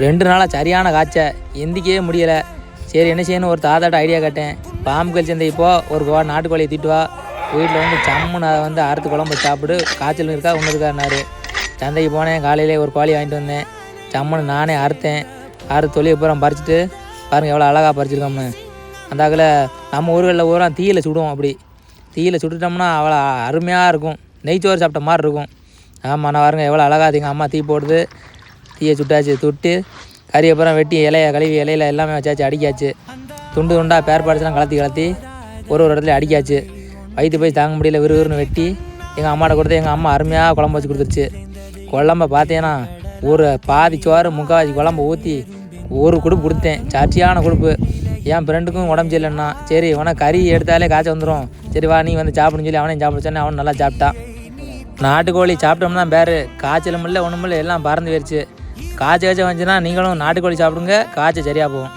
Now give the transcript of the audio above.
ரெண்டு நாளாக சரியான காய்ச்ச. எந்திக்கவே முடியலை. சரி என்ன செய்யணும்? ஒரு தாத்தாட்ட ஐடியா கேட்டேன். பாம்பு கல் சந்தை இப்போ ஒரு கோ நாட்டுக்கோழியை திட்டு வா. வீட்டில் வந்து சம்முன்னு அதை வந்து அறுத்து குழம்பு சாப்பிடு. காய்ச்சல் இருக்கா? ஒன்று இருக்காருனாரு சந்தைக்கு போனேன். காலையிலே ஒரு கோழி வாங்கிட்டு வந்தேன். சம்முன்னு நானே அறுத்தேன். அறுத்து தொழில் பூரா பறிச்சுட்டு பாருங்கள் எவ்வளோ அழகாக பறிச்சிருக்கோம்னு. அந்த அந்தாக்கில் நம்ம ஊர்களில் பூரா தீயில் சுடுவோம் அப்படி. தீயில் சுட்டுட்டோம்னா அவ்வளோ அருமையாக இருக்கும். நெய்ச்சோறு சாப்பிட்ட மாதிரி இருக்கும். ஆமாம் நான் பாருங்க எவ்வளோ அழகாக எங்கள் அம்மா தீ போடுது. தீயை சுட்டாச்சு துட்டு கறி அப்புறம் வெட்டி இலைய கழுவி இலையில எல்லாமே வச்சாச்சு அடிக்காச்சு துண்டு துண்டாக பேர்பாடுச்சுலாம் கலத்தி கலத்தி ஒரு ஒரு இடத்துல அடிக்காச்சு வயிற்று போய் தாங்க முடியல விறுவிறுன்னு வெட்டி எங்கள் அம்மாட்ட கொடுத்து எங்கள் அம்மா அருமையாக குழம்பு வச்சு கொடுத்துருச்சு. குழம்ப பார்த்தீங்கன்னா ஒரு பாதி சோறு முக்காவாசி குழம்பு ஊற்றி ஒரு குடுப்பு கொடுத்தேன். சாட்சியான குடுப்பு. என் ஃப்ரெண்டுக்கும் உடம்பு சரியில்லைன்னா சரி உனக்கு கறி எடுத்தாலே காய்ச்சல் வந்துடும் சரி வா நீ வந்து சாப்பிடுன்னு சொல்லி அவனையும் சாப்பிட சொன்னேன் நல்லா சாப்பிட்டான். நாட்டுக்கோழி சாப்பிட்டோம்னா பேர் காய்ச்சலும் இல்லை ஒன்றும் இல்லை எல்லாம் பறந்து போயிடுச்சு காய்ச்ச காய்ச்ச வந்துச்சுன்னா நீங்களும் நாட்டுக்கோழி சாப்பிடுங்க. காய்ச்சல் சரியாக போகும்.